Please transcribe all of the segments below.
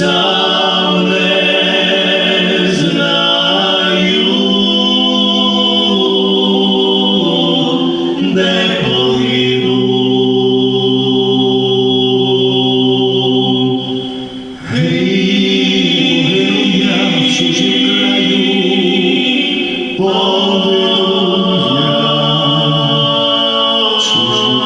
сам не знаю, де полину. Гей, я в чужім краю, поведу я чужим.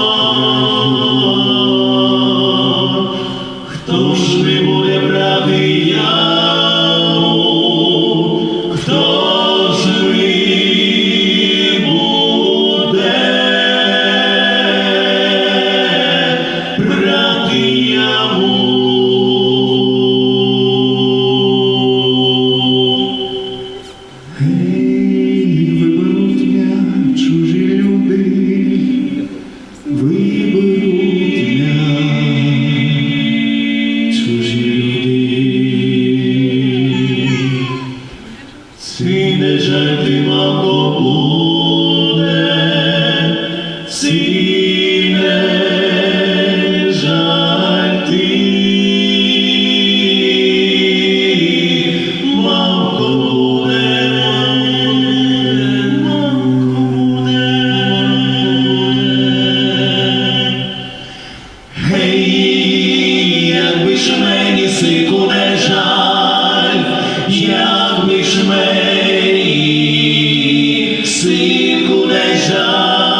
Сине же ти, мамко, буде, сине Sigo nejar.